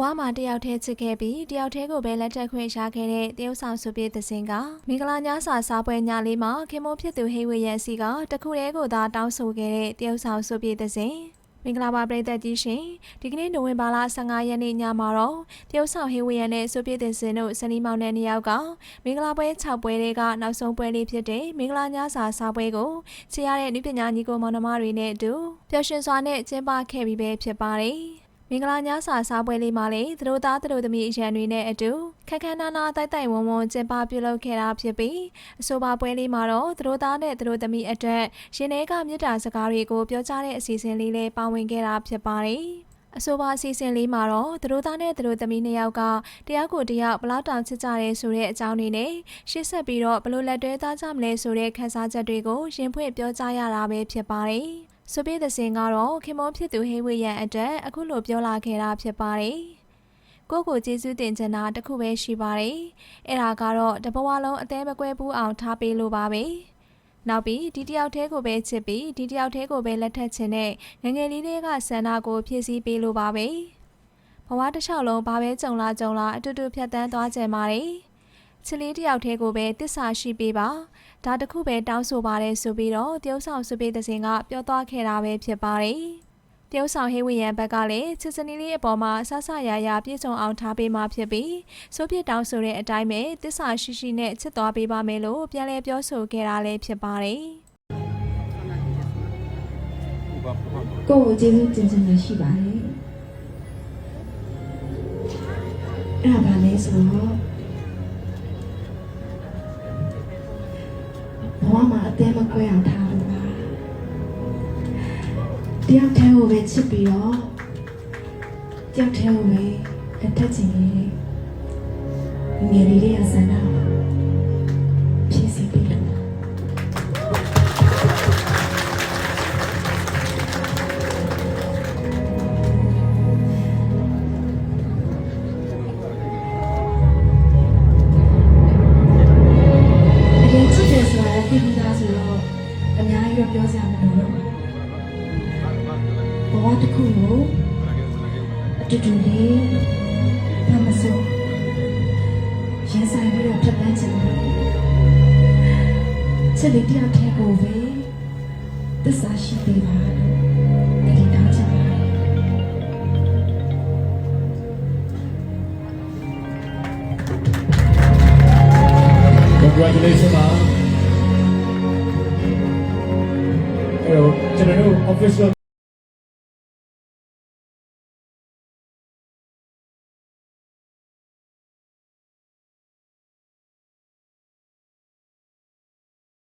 ဝမှာတယောက်တည်းချစ်ခဲ့ပြီးတယောက်တည်းကိုပဲလက်ထပ်ခွင့်ရခဲ့တဲ့တရုတ်ဆောင်စုပြေသစင်ကမင်္ဂလာညစာစားပွဲညလေးမှာခင်မုန်းဖြစ်သူဟေးဝေရန်စီကတခုတည်းကိုသာတောင်းဆိုခဲ့တဲ့တရုတ်ဆောင်စုပြေသစင်မင်္ဂလာပါပရိသတ်ကြီးရှင်ဒီကနေ့နိုဝင်ဘာလ15ရက်နေ့ညမှာတော့တရုတ်ဆောင်ဟေးဝေရန်နဲ့စုပြေသစင်တို့စနီမောင်နဲ့နှစ်ယောက်ကမင်္ဂလာပွဲ6ပွဲတွေကနောက်ဆုံးပွဲလေးဖြစ်တဲ့မင်္ဂလာညစာစားပွဲကိုချီရတဲ့နည်းပညာညီကိုမောင်နှမတွေနဲ့အတူပျော်ရွှင်စွာနဲ့ကျင်းပခဲ့ပြီးပဲဖြစ်ပါတယ်မ င်္ဂလာညစာစားပွဲလေးမှာလည်းသူတို့သားသူတို့သမီးအရန်တွေနဲ့အတူခက်ခန်းနာနာတိုက်တိုက်ဝုံဝုံကျင်းပပြုလုပ်ခဲ့တာဖြစ်ပြီးအဆိုပါပွဲလေးမှာတော့သူတို့သားနဲ့သူတို့သမီးအတွက်ရှင်ထဲကမြစ်တာစကားတွေကိုပြောကြားတဲ့အစီအစဉ်လေးလည်းပါဝင်ခဲ့တာဖြစ်ပါတယ်အဆိုပါအစီအစဉ်လေးမှာတော့သူတို့သားနဲ့သူတို့သမီးနှစ်ယောက်ကတရားကိုတရားဘလောက်တောင်ချစ်ကြရဲဆိုတဲ့အကြောင်းတွေနဲ့ရှေ့ဆက်ပြီးတော့ဘလို့လက်တွဲသားကြမလဲဆိုတဲ့ခန်းစားချက်တွေကိုရင်ဖွင့်ပြောကြားရတာပဲဖြစ်ပါတယ်။ ဆိုပြေးတဲ့စင်ကတော့ခင်မုန်းဖြစ်သူဟေးဝေရန်အတွက်အခုလိုပြောလာခဲ့တာဖြစ်ပါတယ်။ကိုယ့်ကိုကျေးဇူးတင်ချင်တာတစ်ခုပဲရှိပါတယ်။အဲ့ဒါကတော့တဘဝလုံးအသေးမကွဲဘူးအောင်ထားပေးလို့ပါပဲ။နောက်ပြီးဒီတယောက်တည်းကိုပဲချစ်ပြီးဒီတယောက်တည်းကိုပဲလက်ထပ်ချင်တဲ့ငယ်ငယ်လေးတွေကဆန္ဒကိုဖြည့်ဆည်းပေးလို့ပါပဲ။ဘဝတစ်လျှောက်လုံးဘာပဲကြုံလာကြုံလာအတူတူဖြတ်တန်းသွားကြပါတယ်။ ချစ်လေးတယောက်တည်းကိုပဲတစ္ဆာရှိပေးပါဒါတခုပဲတောင်းဆိုပါတယ်ဆိုပြီးတော့တရုတ်ဆောင်စုပေးတဲ့စင်ကပြောသွားခဲ့တာပဲဖြစ်ပါတယ်။တရုတ်ဆောင်ဟေးဝီယံဘက်ကလည်းချစ်စနီလေးအပေါ်မှာဆဆရရပြည့်စုံအောင်ထားပေးမှဖြစ်ပြီးဆိုပြတောင်းဆိုတဲ့အတိုင်းပဲတစ္ဆာရှိရှိနဲ့ချစ်သွားပေးပါမယ်လို့ပြန်လည်ပြောဆိုခဲ့တာလည်းဖြစ်ပါတယ်။ကိုယ့်ကိုကျေးဇူးတင်ချင်တာရှိပါတယ်အဲ့ဒါဘာလဲဆိုတော့ ဘဝမှာအသေးမကွဲအောင်ထားလို့ပါတယောက်တည်းကိုပဲချစ်ပြီးတော့တယောက်တည်းကိုပဲလက်ထပ်ချင်ရဲ့ငယ်လေးလေးအစမ်းတော့ ဘူးဘဝတစ်ခုကိုအတူတူလေးဘာမဆိုရင်ဆိုင်ပြီးတော့ဖြတ်တန်းချင်တယ်ချစ်လေးတယောက်တည်းကိုပဲသစ္စာရှိပေးပါလို့ဒီတောင်းချင်ပါတယ် congratulations ပါ အဲ့တော့